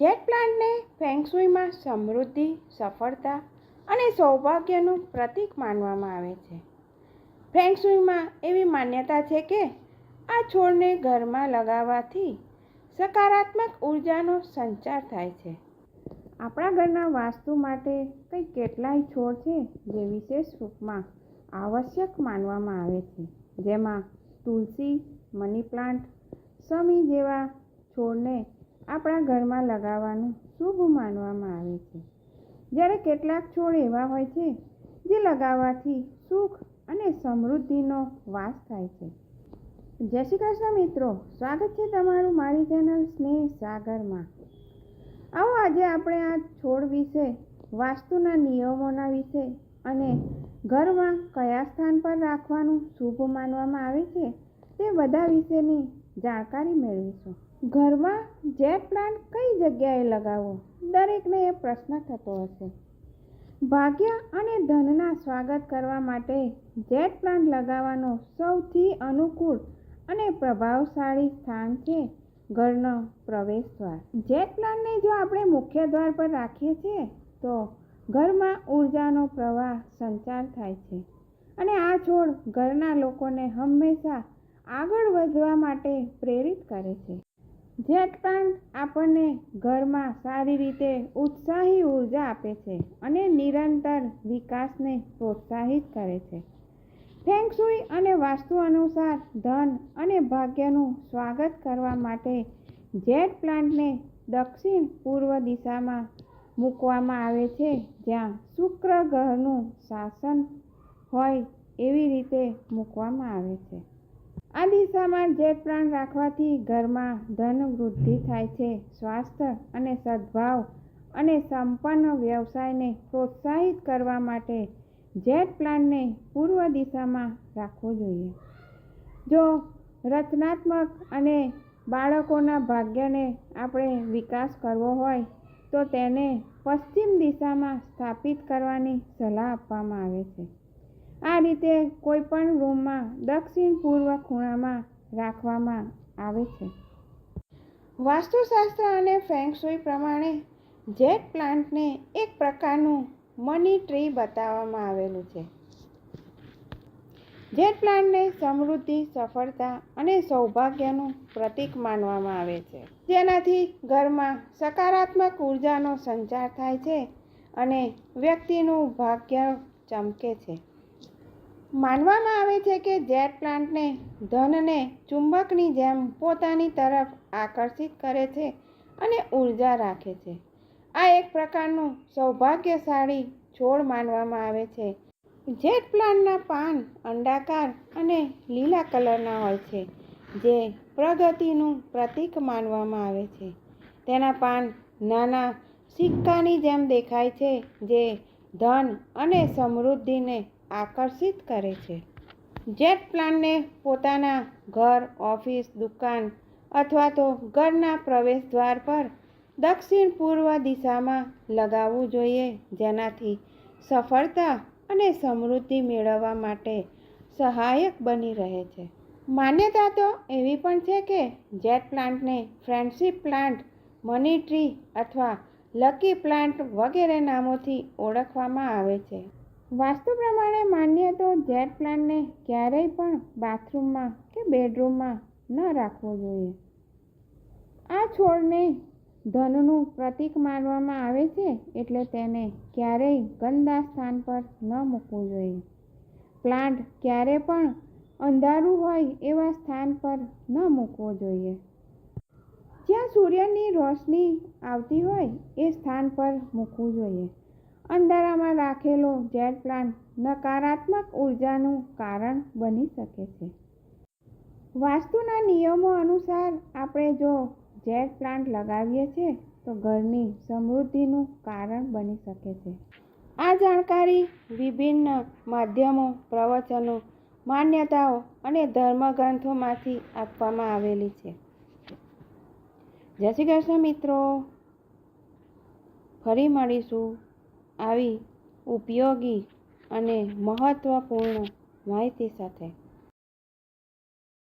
Jet પ્લાન્ટને ફેંગશુઈમાં સમૃદ્ધિ, સફળતા અને સૌભાગ્યનું પ્રતીક માનવામાં આવે છે. ફેંગશુઈમાં એવી માન્યતા છે કે આ છોડને ઘરમાં લગાવવાથી સકારાત્મક ઉર્જાનો સંચાર થાય છે. આપણા ઘરના વાસ્તુ માટે કંઈ કેટલાય છોડ છે જે વિશેષ રૂપમાં આવશ્યક માનવામાં આવે છે. જેમાં તુલસી, મની પ્લાન્ટ, સમી જેવા છોડને આપણા ઘરમાં લગાવવાનું શુભ માનવામાં આવે છે. જ્યારે કેટલાક છોડ એવા હોય છે, જે લગાવવાથી સુખ અને સમૃદ્ધિનો વાસ થાય છે. જય શ્રી કૃષ્ણ મિત્રો, સ્વાગત છે તમારું મારી ચેનલ સ્નેહ સાગરમાં. આવો આજે આપણે આ છોડ વિશે, વાસ્તુના નિયમોના વિશે અને ઘરમાં કયા સ્થાન પર રાખવાનું શુભ માનવામાં આવે છે, તે બધા વિશેની જાણકારી મેળવીશું. ઘરમાં જેટ પ્લાન્ટ કઈ જગ્યાએ લગાવવો, દરેકને એ પ્રશ્ન થતો હશે. ભાગ્ય અને ધનના સ્વાગત કરવા માટે જેટ પ્લાન્ટ લગાવવાનો સૌથી અનુકૂળ અને પ્રભાવશાળી સ્થાન છે ઘરનો પ્રવેશ દ્વાર જેટ પ્લાન્ટને જો આપણે મુખ્ય દ્વાર પર રાખીએ છીએ, તો ઘરમાં ઉર્જાનો પ્રવાહ સંચાર થાય છે. અને આ છોડ ઘરના લોકોને હંમેશા આગળ વધવા માટે પ્રેરિત કરે છે. જેટ પ્લાન્ટ આપણને ઘરમાં સારી રીતે ઉત્સાહી ઊર્જા આપે છે અને નિરંતર વિકાસને પ્રોત્સાહિત કરે છે. ફેંગશુઈ અને વાસ્તુ અનુસાર ધન અને ભાગ્યનું સ્વાગત કરવા માટે જેટ પ્લાન્ટને દક્ષિણ પૂર્વ દિશામાં મૂકવામાં આવે છે જ્યાં શુક્ર ગ્રહનું શાસન હોય એવી રીતે મૂકવામાં આવે છે. આ દિશામાં જે પ્રાણ રાખવાથી ઘરમાં ધન વૃદ્ધિ થાય છે, સ્વાસ્થ્ય અને સદ્ભાવ અને સંપન્ન વ્યવસાયને પ્રોત્સાહિત કરવા માટે જેટ પ્લાનને પૂર્વ દિશામાં રાખવો જોઈએ. જો રચનાત્મક અને બાળકોના ભાગ્યને આપણે વિકાસ કરવો હોય, તો તેને પશ્ચિમ દિશામાં સ્થાપિત કરવાની સલાહ આપવામાં આવે છે. આ રીતે કોઈપણ રૂમમાં દક્ષિણ પૂર્વ ખૂણામાં રાખવામાં આવે છે. વાસ્તુશાસ્ત્ર અને ફેંગશુઈ પ્રમાણે જેટ પ્લાન્ટને એક પ્રકારનું મની ટ્રી બતાવવામાં આવેલું છે. જેટ પ્લાન્ટને સમૃદ્ધિ, સફળતા અને સૌભાગ્યનું પ્રતીક માનવામાં આવે છે. જેનાથી ઘરમાં સકારાત્મક ઉર્જાનો સંચાર થાય છે અને વ્યક્તિનું ભાગ્ય ચમકે છે. માનવામાં આવે છે કે જેટ પ્લાન્ટને ધનને ચુંબકની જેમ પોતાની તરફ આકર્ષિત કરે છે અને ઊર્જા રાખે છે. આ એક પ્રકારનું સૌભાગ્યશાળી છોડ માનવામાં આવે છે. જેટ પ્લાન્ટના પાન અંડાકાર અને લીલા કલરના હોય છે, જે પ્રગતિનું પ્રતીક માનવામાં આવે છે. તેના પાન નાના સિક્કાની જેમ દેખાય છે, જે ધન અને સમૃદ્ધિને આકર્ષિત કરે છે. જેટ પ્લાન્ટને પોતાના ઘર, ઓફિસ, દુકાન અથવા તો ઘરના પ્રવેશ દ્વાર પર દક્ષિણ પૂર્વ દિશામાં લગાવવું જોઈએ, જેનાથી સફળતા અને સમૃદ્ધિ મેળવવા માટે સહાયક બની રહે છે. માન્યતા તો એવી પણ છે કે જેટ પ્લાન્ટને ફ્રેન્ડશીપ પ્લાન્ટ, મની ટ્રી અથવા લકી પ્લાન્ટ વગેરે નામોથી ઓળખવામાં આવે છે. વાસ્તુ પ્રમાણે માન્ય તો જેટ પ્લાન્ટને ક્યારેય પણ બાથરૂમમાં કે બેડરૂમમાં ન રાખવો જોઈએ. આ છોડને ધનનું પ્રતીક માનવામાં આવે છે એટલે તેને ક્યારેય ગંદા સ્થાન પર ન મૂકવું જોઈએ. પ્લાન્ટ ક્યારે પણ અંધારું હોય એવા સ્થાન પર ન મૂકવો જોઈએ. જ્યાં સૂર્યની રોશની આવતી હોય એ સ્થાન પર મૂકવું જોઈએ. અંધારામાં રાખેલો જેટ પ્લાન્ટ નકારાત્મક ઉર્જાનું કારણ બની શકે છે. વાસ્તુના નિયમો અનુસાર આપણે જો જેટ પ્લાન્ટ લગાવીએ છીએ તો ઘરની સમૃદ્ધિનું કારણ બની શકે છે. આ જાણકારી વિભિન્ન માધ્યમો, પ્રવચનો, માન્યતાઓ અને ધર્મગ્રંથોમાંથી આપવામાં આવેલી છે. જય શ્રી કૃષ્ણ મિત્રો. ફરી મળીશું. આવી ઉપયોગી અને મહત્ત્વપૂર્ણ માહિતી સાથે.